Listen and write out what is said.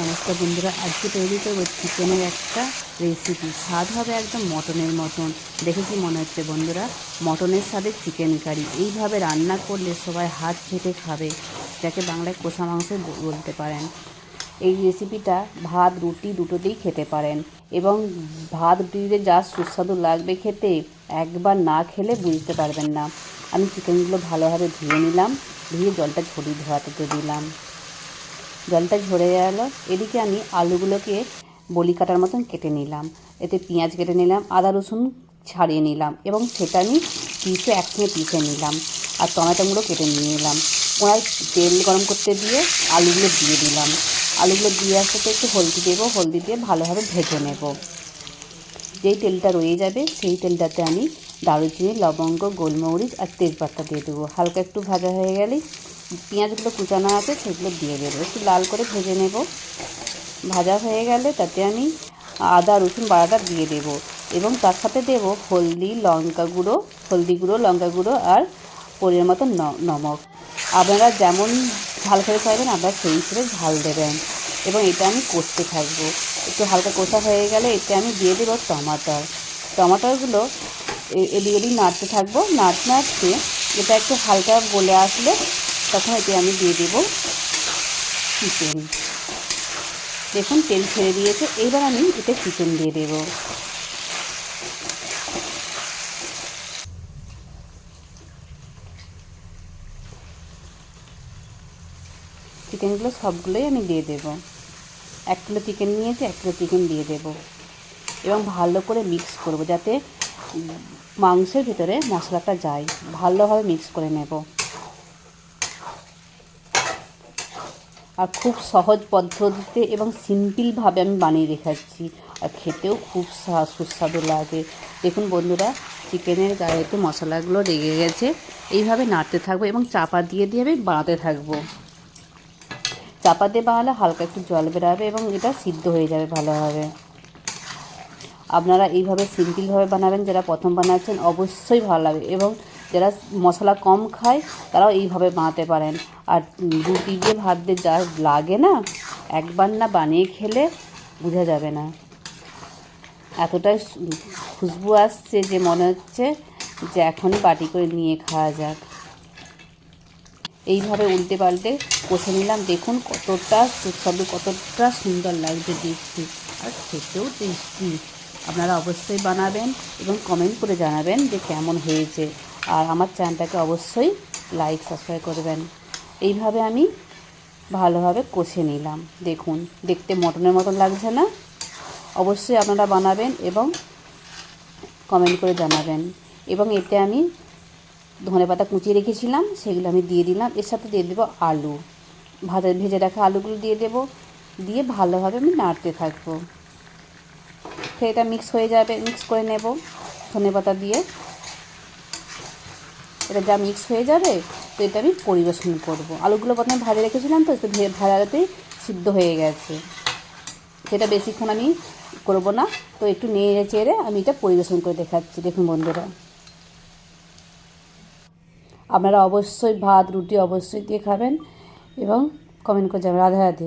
নমস্কার বন্ধুরা, আজকে তৈরি করব চিকেনের একটা রেসিপি স্বাদ হবে একদম মটনের মতন। দেখে কি মনে হচ্ছে বন্ধুরা? মটনের স্বাদে চিকেন কারি এইভাবে রান্না করলে সবাই হাত চেটে খাবে, যাকে বাংলায় কষা মাংস বলতে পারেন। এই রেসিপিটা ভাত, রুটি দুটোতেই খেতে পারেন। এবং ভাত রুটিতে যা সুস্বাদু লাগবে খেতে, একবার না খেলে বুঝতে পারবেন না। আমি চিকেনগুলো ভালোভাবে ধুয়ে নিলাম, ধুয়ে জলটা ঝরিয়ে ধোয়াতে দিলাম। জলটা ঝরে গেল। এদিকে আমি আলুগুলোকে বলি কাটার মতন কেটে নিলাম। এতে পেঁয়াজ কেটে নিলাম, আদা রসুন ছাড়িয়ে নিলাম এবং সেটা আমি পিসে একসঙ্গে পিষে নিলাম আর টমেটোগুলো কেটে নিয়ে নিলাম। কড়াই তেল গরম করতে দিয়ে আলুগুলো দিয়ে দিলাম। আলুগুলো দিয়ে আসাতে একটু হলদি দেবো, হলদি দিয়ে ভালোভাবে ভেজে নেব। যেই তেলটা রয়ে যাবে, সেই তেলটাতে আমি দারুচিনি, লবঙ্গ, গোলমরিচ আর তেজপাতা দিয়ে দেবো। হালকা একটু ভাজা হয়ে গেলেই পেঁয়াজগুলো কুচানো আছে, সেগুলো দিয়ে দেবো। একটু লাল করে ভেজে নেব। ভাজা হয়ে গেলে তাতে আমি আদা, রসুন বাড়াটা দিয়ে দেব। এবং তার সাথে দেব হলদি, লঙ্কা গুঁড়ো, হলদি গুঁড়ো, লঙ্কা গুঁড়ো আর পরিমাণ মতো নমক। আপনারা যেমন ঝাল খেতে চাইবেন আপনারা সেই হিসেবে ঝাল দেবেন। এবং এটা আমি কষতে থাকব। একটু হালকা কষা হয়ে গেলে এতে আমি দিয়ে দেবো টমাটার। টমাটারগুলো এদিক ওদিক নাড়তে থাকব। নাড়তে নাড়তে এটা একটু হালকা গলে আসলে তখন এতে আমি দিয়ে দেবো চিকেন দেখুন, তেল ছেড়ে দিয়েছে। এবার আমি এতে চিকেন দিয়ে দেবো? চিকেনগুলো সবগুলোই আমি দিয়ে দেবো। এক কিলো চিকেন নিয়েছি, এক কিলো চিকেন দিয়ে দেবো। এবং ভালো করে মিক্স করব যাতে মাংসের ভিতরে মশলাটা যায়। ভালোভাবে মিক্স করে নেব। আর খুব সহজ পদ্ধতিতে এবং সিম্পলভাবে আমি বানিয়ে দেখাচ্ছি। আর খেতেও খুব সুস্বাদু লাগে। দেখুন বন্ধুরা চিকেনের গায়ে তো মশলাগুলো লেগে গেছে। এইভাবে নাড়তে থাকব এবং চাপা দিয়ে দিয়ে আমি বানাতে থাকব। চাপা দিয়ে বানালে হালকা একটু জল বেরাবে এবং এটা সিদ্ধ হয়ে যাবে ভালোভাবে। আপনারা এইভাবে সিম্পলভাবে বানাবেন, যারা প্রথম বানাচ্ছেন, অবশ্যই ভালো লাগবে। এবং যারা মশলা কম খায়, তারাও এইভাবে বানাতে পারেন। আর রুটি দিয়ে ভাত দিয়ে যা লাগে না, একবার না বানিয়ে খেলে বোঝা যাবে না। এতটাই খুশবু আসছে যে মনে হচ্ছে যে এখনই বাটি করে নিয়ে খাওয়া যাক। এইভাবে উল্টে পাল্টে কষে নিলাম। দেখুন কতটা সুস্বাদু, কতটা সুন্দর লাগছে দেখতে। আর খেতেও টেস্টি। আপনারা অবশ্যই বানাবেন এবং কমেন্ট করে জানাবেন যে কেমন হয়েছে। আর আমার চ্যানেলটাকে অবশ্যই লাইক সাবস্ক্রাইব করবেন এইভাবে আমি ভালোভাবে কষে নিলাম। দেখুন, দেখতে মটনের মতন লাগছে না? অবশ্যই আপনারা বানাবেন এবং কমেন্ট করে জানাবেন। এবং এতে আমি ধনে পাতা কুচিয়ে রেখেছিলাম, সেগুলো আমি দিয়ে দিলাম। এর সাথে দিয়ে দেবো আলু। ভাজা, ভেজে রাখা আলুগুলো দিয়ে দেবো। দিয়ে ভালোভাবে আমি নাড়তে থাকব। এটা মিক্স হয়ে যাবে। মিক্স করে নেব ধনে পাতা দিয়ে। এটা যা মিক্স হয়ে যাবে, তো এটা আমি পরিবেশন করব। আলুগুলো প্রথমে ভাজা রেখেছিলাম তো ভাজাতেই সিদ্ধ হয়ে গেছে। সেটা বেশিক্ষণ আমি করব না, তো একটু নেড়ে চেড়ে আমি এটা পরিবেশন করে দেখাচ্ছি, দেখুন বন্ধুরা। আপনারা অবশ্যই ভাত, রুটি অবশ্যই দিয়ে খাবেন এবং কমেন্ট করে যাবেন রাধে রাধে।